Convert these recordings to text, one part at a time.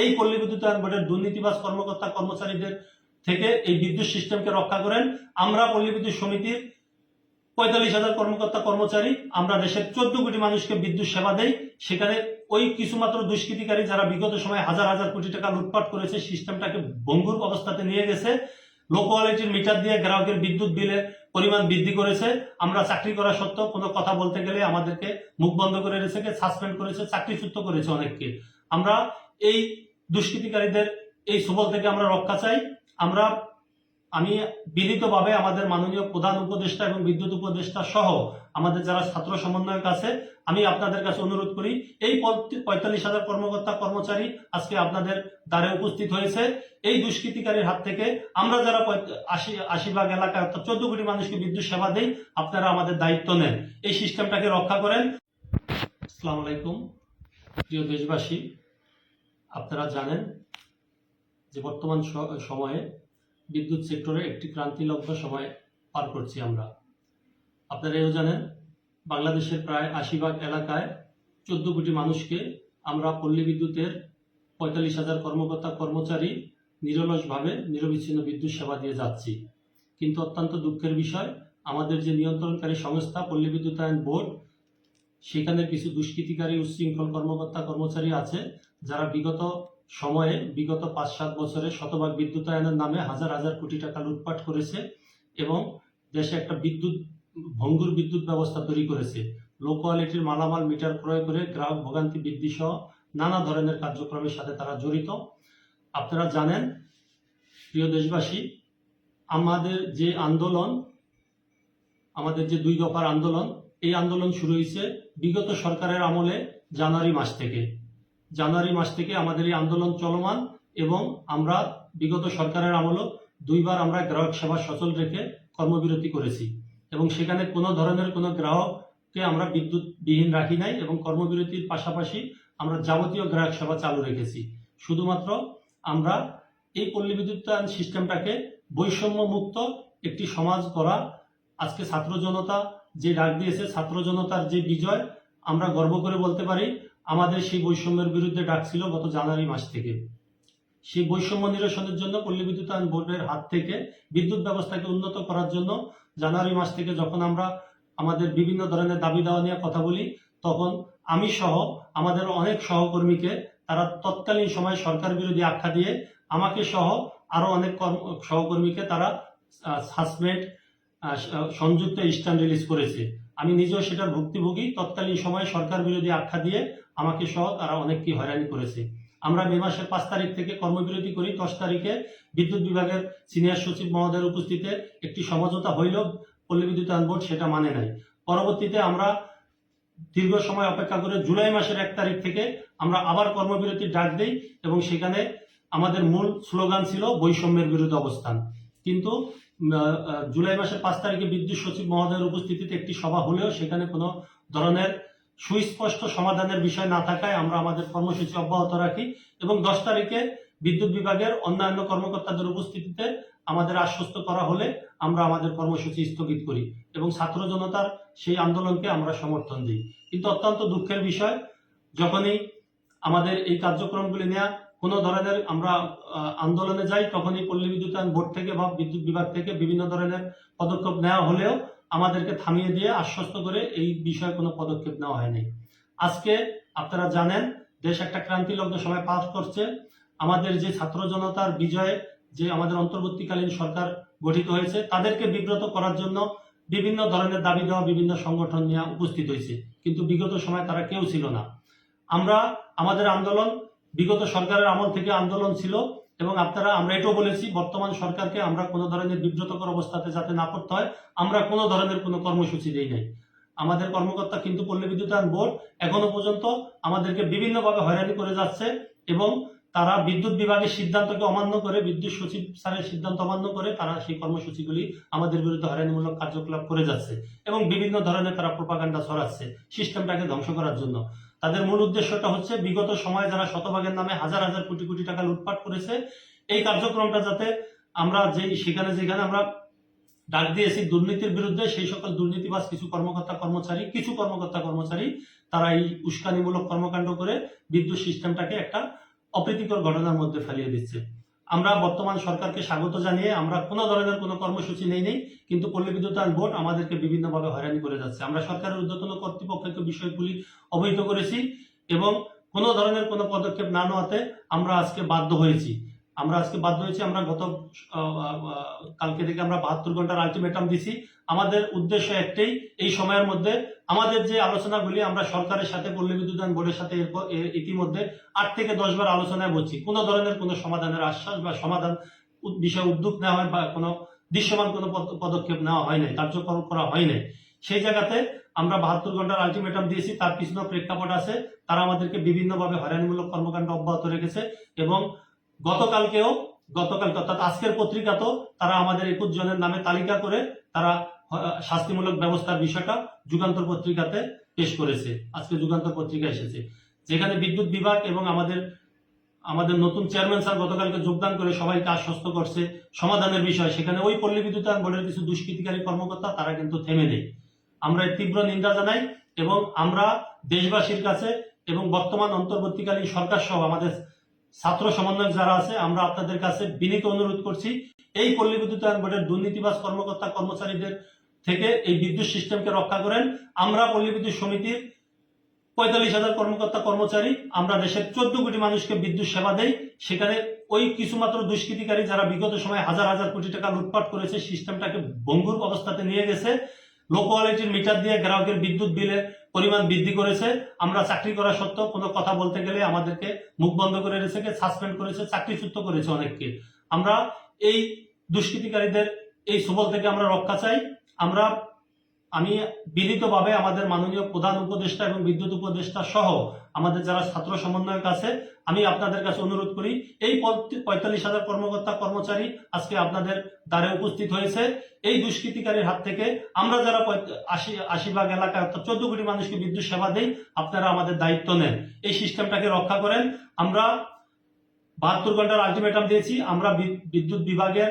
এই পল্লী বিদ্যুতায়ন বোর্ডের দুর্নীতিবাজ কর্মকর্তা কর্মচারীদের থেকে এই বিদ্যুৎ সিস্টেমকে রক্ষা করেন। আমরা পল্লী বিদ্যুৎ সমিতির পঁয়তাল্লিশ হাজার কর্মকর্তা কর্মচারী, আমরা দেশের চোদ্দ কোটি মানুষকে বিদ্যুৎ সেবা দেই। সেখানে ওই কিছুমাত্র দুষ্কৃতিকারী যারা বিগত সময়ে হাজার হাজার কোটি টাকা লুটপাট করেছে, সিস্টেমটাকে ভঙ্গুর অবস্থাতে নিয়ে গেছে। লো কোয়ালিটির মিটার দিয়ে গ্রাহকের বিদ্যুৎ বিলের পরিমাণ বৃদ্ধি করেছে। আমরা চাকরি করা সত্ত্বেও কোনো কথা বলতে গেলে আমাদেরকে মুখ বন্ধ করে রেখেছে, সাসপেন্ড করেছে, চাকরিচ্যুত করেছে অনেককে। আমরা এই দুষ্কৃতিকারীদের এই সুবল থেকে আমরা রক্ষা চাই। আমরা, আমি বিনীতভাবে আমাদের মাননীয় প্রধান উপদেষ্টা এবং বিদ্যুৎ উপদেষ্টা সহ আমাদের যারা ছাত্র সমন্বয়ক আছে, আমি আপনাদের কাছে অনুরোধ করি, এই পঁয়তাল্লিশ হাজার কর্মকর্তা, কর্মচারী আজকে আপনাদের দ্বারে উপস্থিত হয়েছে। এই দুষ্কৃতিকারীর হাত থেকে আমরা যারা আশি আশি ভাগ এলাকায় অর্থাৎ চোদ্দ কোটি মানুষকে বিদ্যুৎ সেবা দেই, আপনারা আমাদের দায়িত্ব নেন। এই সিস্টেমটাকে রক্ষা করেন। আসসালামু আলাইকুম। প্রিয় দেশবাসী আপনারা জানেন যে বর্তমান সময়ে বিদ্যুৎ সেক্টরে একটি ক্রান্তিলগ্ন সময় পার করছি আমরা। আপনারা এও জানেন বাংলাদেশের প্রায় আশি ভাগ এলাকায় চোদ্দ কোটি মানুষকে আমরা পল্লী বিদ্যুতের পঁয়তাল্লিশ হাজার কর্মকর্তা, কর্মচারী নিরলসভাবে নিরবিচ্ছিন্ন বিদ্যুৎ সেবা দিয়ে যাচ্ছি। কিন্তু অত্যন্ত দুঃখের বিষয়, আমাদের যে নিয়ন্ত্রণকারী সংস্থা পল্লী বিদ্যুতায়ন বোর্ড সেখানে কিছু দুষ্কৃতিকারী উচ্ছৃঙ্খল কর্মকর্তা কর্মচারী আছে, যারা বিগত সময়ে, বিগত পাঁচ সাত বছরে শতভাগ বিদ্যুতায়নের নামে হাজার হাজার কোটি টাকা লুটপাট করেছে এবং দেশে একটা বিদ্যুৎ, ভঙ্গুর বিদ্যুৎ ব্যবস্থা তৈরি করেছে। লো কোয়ালিটির মালামাল মিটার ক্রয় করে গ্রাহক ভোগান্তি বৃদ্ধি সহ নানা ধরনের কার্যক্রমের সাথে তারা জড়িত। আপনারা জানেন, প্রিয় দেশবাসী, আমাদের যে আন্দোলন, আমাদের যে দুই দফার আন্দোলন, এই আন্দোলন শুরু হয়েছে বিগত সরকারের আমলে জানুয়ারি মাস থেকে। জানুয়ারি মাস থেকে আমাদের এই আন্দোলন চলমান এবং আমরা বিগত সরকারের আমলও দুইবার আমরা গ্রাহক সেবা সচল রেখে কর্মবিরতি করেছি এবং সেখানে কোনো ধরনের কোনো গ্রাহককে আমরা বিদ্যুৎ বিহীন রাখি নাই এবং কর্মবিরতির পাশাপাশি আমরা যাবতীয় গ্রাহক সেবা চালু রেখেছি। শুধুমাত্র আমরা এই পল্লী বিদ্যুতায়ন সিস্টেমটাকে বৈষম্য মুক্ত একটি সমাজ করা আজকে ছাত্র জনতা যে ডাক দিয়েছে ছাত্র জনতার যে বিজয়, আমরা গর্ব করে বলতে পারি, আমাদের সেই বৈষম্যের বিরুদ্ধে ডাক ছিল গত জানুয়ারি মাস থেকে। সেই বৈষম্য নিরসনের জন্য পল্লী বিদ্যুতায়ন বোর্ডের হাত থেকে বিদ্যুৎ ব্যবস্থাকে উন্নত করার জন্য জানুয়ারি মাস থেকে যখন আমরা আমাদের বিভিন্ন ধরনের দাবি দেওয়া নিয়ে কথা বলি, তখন আমি সহ আমাদের অনেক সহকর্মীকে তারা তৎকালীন সময় সরকার বিরোধী আখ্যা দিয়ে আমাকে সহ আরও অনেক কর্ম, সহকর্মীকে তারা সাসপেন্ড সংযুক্ত স্ট্যান্ড রিলিজ করেছে। আমি নিজেও সেটার ভুক্তভোগী। তৎকালীন সময় সরকার বিরোধী আখ্যা দিয়ে আমাকে সহ তারা অনেককে হয়রানি করেছে। আমরা মে মাসের পাঁচ তারিখ থেকে কর্মবিরতি করি। দশ তারিখে বিদ্যুৎ বিভাগের সিনিয়র সচিব মহোদয়ের উপস্থিতিতে একটি সমঝোতা হইলেও পল্লী বিদ্যুতায়ন বোর্ড সেটা মানে নাই। পরবর্তীতে আমরা দীর্ঘ সময় অপেক্ষা করে জুলাই মাসের এক তারিখ থেকে আমরা আবার কর্মবিরতির ডাক দেই এবং সেখানে আমাদের মূল স্লোগান ছিল বৈষম্যের বিরুদ্ধে অবস্থান। কিন্তু জুলাই মাসের পাঁচ তারিখে বিদ্যুৎ সচিব মহোদয়ের উপস্থিতিতে একটি সভা হলেও সেখানে কোনো ধরনের সুস্পষ্ট সমাধানের বিষয় না থাকায় আমরা আমাদের কর্মসূচি অব্যাহত রাখি এবং দশ তারিখে বিদ্যুৎ বিভাগের অন্যান্য কর্মকর্তাদের উপস্থিতিতে আমাদের আশ্বস্ত করা হলে আমরা আমাদের কর্মসূচি স্থগিত করি এবং ছাত্র জনতার সেই আন্দোলনকে আমরা সমর্থন দিই। কিন্তু অত্যন্ত দুঃখের বিষয়, যখনই আমাদের এই কার্যক্রমগুলি নেওয়া কোনো ধরনের আমরা আন্দোলনে যাই, তখনই পল্লী বিদ্যুতায়ন বোর্ড থেকে বা বিদ্যুৎ বিভাগ থেকে বিভিন্ন ধরনের পদক্ষেপ নেওয়া হলেও আমাদেরকে থামিয়ে দিয়ে আশ্বস্ত করে এই বিষয়ে কোনো পদক্ষেপ নেওয়া হয়নি। আজকে আপনারা জানেন, দেশ একটা ক্রান্তিলগ্ন সময় পাস করছে। আমাদের যে ছাত্র জনতার বিজয়ে যে আমাদের অন্তর্বর্তীকালীন সরকার গঠিত হয়েছে, তাদেরকে বিব্রত করার জন্য বিভিন্ন ধরনের দাবি দেওয়া বিভিন্ন সংগঠন নিয়ে উপস্থিত হয়েছে। কিন্তু বিগত সময় তারা কেউ ছিল না। আমরা, আমাদের আন্দোলন বিগত সরকারের আমল থেকে আন্দোলন ছিল এবং আপনারা, আমরা এটাও বলেছি, বর্তমান সরকারকে আমরা কোনো ধরনের বিব্রতকর অবস্থাতে যাতে না করতে হয়, আমরা কোনো ধরনের কোনো কর্মসূচি দেই নাই। আমাদের কর্মকর্তা কিন্তু পল্লী বিদ্যুতায়ন বোর্ড এখনও পর্যন্ত আমাদেরকে বিভিন্নভাবে হয়রানি করে যাচ্ছে এবং তারা বিদ্যুৎ বিভাগের সিদ্ধান্তকে অমান্য করে, বিদ্যুৎ সচিব স্যারের সিদ্ধান্ত অমান্য করে তারা সেই কর্মসূচিগুলি আমাদের বিরুদ্ধে হয়রানিমূলক কার্যকলাপ করে যাচ্ছে এবং বিভিন্ন ধরনের তারা প্রোপাগান্ডা ছড়াচ্ছে সিস্টেমটাকে ধ্বংস করার জন্য। তাদের মূল উদ্দেশ্যটা হচ্ছে বিগত সময়ে যারা শতভাগের নামে হাজার হাজার কোটি কোটি টাকা লুটপাট করেছে, এই কার্যক্রমটা যাতে আমরা যে সেখানে যেখানে আমরা ডাক দিয়েছি দুর্নীতির বিরুদ্ধে, সেই সকল দুর্নীতিবাজ কিছু কর্মকর্তা কর্মচারী, কিছু কর্মকর্তা কর্মচারী, তারা এই উস্কানিমূলক কর্মকাণ্ড করে বিদ্যুৎ সিস্টেমটাকে একটা অপ্রীতিকর ঘটনার মধ্যে ফেলিয়ে দিচ্ছে। আমরা বর্তমান সরকারকে স্বাগত জানিয়ে আমরা কোনো ধরনের কোনো কর্মসূচি নেই নেই, কিন্তু পল্লী বিদ্যুতায়ন বোর্ড আমাদেরকে বিভিন্নভাবে হয়রানি করে যাচ্ছে। আমরা সরকারের ঊর্ধ্বতন কর্তৃপক্ষকে বিষয়গুলি অবহিত করেছি এবং কোনো ধরনের কোনো পদক্ষেপ না নেওয়াতে আমরা আজকে বাধ্য হয়েছি। আমরা আজকে বাধ্য হয়েছি, আমরা গত কালকে থেকে আমরা বাহাত্তর ঘণ্টার আলটিমেটাম দিছি। আমাদের উদ্দেশ্য একটাই, এই সময়ের মধ্যে আমাদের যে আলোচনাগুলি আমরা সরকারের সাথে, পল্লী বিদ্যুতায়ন বোর্ডের সাথে ইতিমধ্যে আট থেকে দশ বার আলোচনায় বলছি। কোনো ধরনের কোনো সমাধানের আশ্বাস বা সমাধান বিষয়ে উদ্যোগ নেওয়া হয় বা কোনো দৃশ্যমান কোনো পদক্ষেপ নেওয়া হয় নাই কার্যকর করা হয় নাই। সেই জায়গাতে আমরা বাহাত্তর ঘণ্টার আলটিমেটাম দিয়েছি, তার পিছনে প্রেক্ষাপট আছে। তারা আমাদেরকে বিভিন্নভাবে হয়রানিমূলক কর্মকাণ্ড অব্যাহত রেখেছে এবং গতকালকেও, গতকাল অর্থাৎ আজকের পত্রিকাতেও তারা আমাদের একুশ জনের নামে তালিকা করে তারা শাস্তিমূলক ব্যবস্থার বিষয়টা যুগান্তর পত্রিকাতে পেশ করেছে। আজকে যুগান্তর পত্রিকা এসেছে। যেখানে বিদ্যুৎ বিভাগ এবং আমাদের আমাদের নতুন চেয়ারম্যান স্যার গতকালকে যোগদান করে সবাইকে আশ্বস্ত করছে সমাধানের বিষয়। সেখানে ওই পল্লী বিদ্যুতায়ন বোর্ডের কিছু দুষ্কৃতিকারী কর্মকর্তা, তারা কিন্তু থেমে নেই। আমরা তীব্র নিন্দা জানাই এবং আমরা দেশবাসীর কাছে এবং বর্তমান অন্তর্বর্তীকালীন সরকার সহ আমাদের ছাত্র সমন্বয়ক যারা আছে, আমরা আপনাদের কাছে বিনীত অনুরোধ করছি, এই পল্লী বিদ্যুতায়ন বোর্ডের দুর্নীতিবাজ কর্মকর্তা, কর্মচারীদের থেকে এই বিদ্যুৎ সিস্টেমকে রক্ষা করেন। আমরা পল্লী বিদ্যুৎ সমিতির পঁয়তাল্লিশ হাজার কর্মকর্তা, কর্মচারী, আমরা দেশের চোদ্দ কোটি মানুষকে বিদ্যুৎ সেবা দেই। সেখানে ওই কিছুমাত্র দুষ্কৃতিকারী যারা বিগত সময়ে হাজার হাজার কোটি টাকা লুটপাট করেছে সিস্টেমটাকে ভঙ্গুর অবস্থাতে নিয়ে গেছে। লো কোয়ালিটির মিটার দিয়ে গ্রাহকের বিদ্যুৎ বিলের পরিমাণ বৃদ্ধি করেছে। আমরা চাকরি করা সত্ত্বেও কোনো কথা বলতে গেলে আমাদেরকে মুখ বন্ধ করে রেখেছে সাসপেন্ড করেছে, চাকরিচ্যুত করেছে অনেককে। আমরা এই দুষ্কৃতিকারীদের এই সুবল থেকে আমরা রক্ষা চাই। আমরা আমি বিনীতভাবে আমাদের মাননীয় প্রধান উপদেষ্টা এবং বিদ্যুৎ উপদেষ্টা সহ আমাদের যারা ছাত্র সমন্বয়ক আছে, আমি আপনাদের কাছে অনুরোধ করি, এই পঁয়তাল্লিশ হাজার কর্মকর্তা, কর্মচারী আজকে আপনাদের দ্বারে উপস্থিত হয়েছে। এই দুষ্কৃতিকারীর হাত থেকে আমরা যারা আশি আশি ভাগ এলাকায় অর্থাৎ চোদ্দ কোটি মানুষকে বিদ্যুৎ সেবা দেই, আপনারা আমাদের দায়িত্ব নেন। এই সিস্টেমটাকে রক্ষা করেন। আমরা বাহাত্তর ঘণ্টার আলটিমেটাম দিয়েছি। আমরা বিদ্যুৎ বিভাগের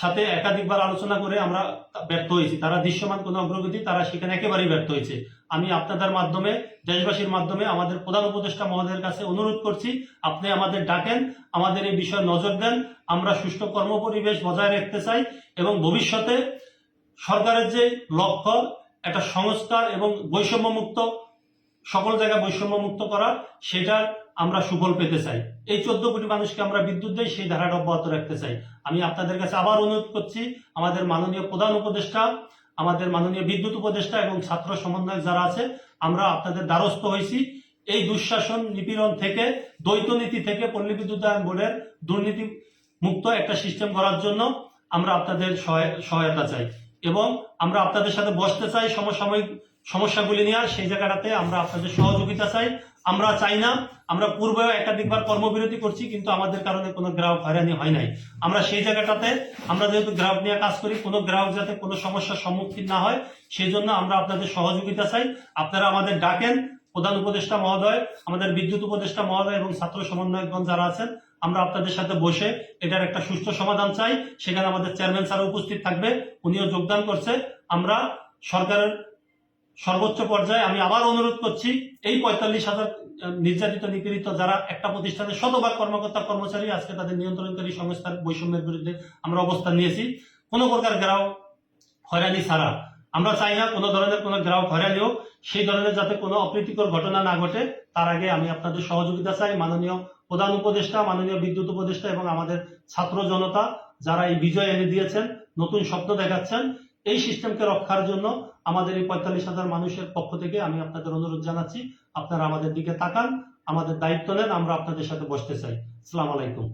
সাথে একাধিকবার আলোচনা করে আমরা ব্যর্থ হয়েছি। তারা দৃশ্যমান কোনো অগ্রগতি, তারা সেখানে একেবারেই ব্যর্থ হয়েছে। আমি আপনাদের মাধ্যমে, দেশবাসীর মাধ্যমে আমাদের প্রধান উপদেষ্টা মহোদয়ের কাছে অনুরোধ করছি, আপনি আমাদের ডাকেন, আমাদের এই বিষয়ে নজর দেন, আমরা সুষ্ঠু কর্মপরিবেশ বজায় রাখতে চাই এবং ভবিষ্যতে সরকারের যে লক্ষ্য, একটা সংস্কার এবং বৈষম্যমুক্ত, সকল জায়গায় বৈষম্যমুক্ত করা সেটার আমরা সুফল পেতে চাই। এই চোদ্দ কোটি মানুষকে আমরা বিদ্যুৎ দেই, সেই ধারাটা অব্যাহত রাখতে চাই। আমি আপনাদের কাছে আবার অনুরোধ করছি, আমাদের মাননীয় প্রধান উপদেষ্টা, আমাদের মাননীয় বিদ্যুৎ উপদেষ্টা এবং ছাত্র সমন্বয়ক যারা আছে, আমরা আপনাদের দ্বারস্থ হয়েছি। এই দুঃশাসন নিপীড়ন থেকে, দ্বৈত নীতি থেকে পল্লী বিদ্যুতায়ন বোর্ডের দুর্নীতি মুক্ত একটা সিস্টেম করার জন্য আমরা আপনাদের সহায়- সহায়তা চাই। এবং আমরা আপনাদের সাথে বসতে চাই সমসাময়িক সমস্যাগুলি নিয়ে সেই জায়গাটাতে আমরা আপনাদের সহযোগিতা চাই। আমরা চাই না, আমরা পূর্বেও একাধিকবার কর্মবিরতি করছি, কিন্তু আমাদের কারণে কোনো গ্রাহক হয়রানি হয় নাই। আমরা সেই জায়গাটাতে, আমরা যেহেতু গ্রাহক নিয়ে কাজ করি, কোনো গ্রাহক যাতে কোনো সমস্যার সম্মুখীন না হয় সেই জন্য আমরা আপনাদের সহযোগিতা চাই। আপনারা আমাদের ডাকেন, প্রধান উপদেষ্টা মহোদয়, আমাদের বিদ্যুৎ উপদেষ্টা মহোদয় এবং ছাত্র সমন্বয়কগণ যারা আছেন, আমরা আপনাদের সাথে বসে এটার একটা সুস্থ সমাধান চাই। সেখানে আমাদের চেয়ারম্যান স্যার উপস্থিত থাকবে, উনিও যোগদান করছে। আমরা সরকারের সর্বোচ্চ পর্যায়ে আমি আবার অনুরোধ করছি, এই পঁয়তাল্লিশ হাজার নির্যাতিত, নিপীড়িত যারা একটা প্রতিষ্ঠানের শতভাগ কর্মকর্তা, কর্মচারী আজকে তাদের নিয়ন্ত্রণকারী সংস্থার বৈষম্যের বিরুদ্ধে আমরা অবস্থান নিয়েছি, কোনো প্রকার গ্রাহক হয়রানি ছাড়া। আমরা চাই না কোনো ধরনের কোনো গ্রাহক হয়রানি হোক, সেই ধরনের যাতে কোনো অপ্রীতিকর ঘটনা না ঘটে, তার আগে আমি আপনাদের সহযোগিতা চাই। মাননীয় প্রধান উপদেষ্টা, মাননীয় বিদ্যুৎ উপদেষ্টা এবং আমাদের ছাত্র জনতা যারা এই বিজয় এনে দিয়েছেন, নতুন স্বপ্ন দেখাচ্ছেন এই সিস্টেমকে রক্ষার জন্য আমাদের এই পঁয়তাল্লিশ হাজার মানুষের পক্ষ থেকে আমি আপনাদের অনুরোধ জানাচ্ছি, আপনারা আমাদের দিকে তাকান, আমাদের দায়িত্ব নেন, আমরা আপনাদের সাথে বসতে চাই। সালাম আলাইকুম।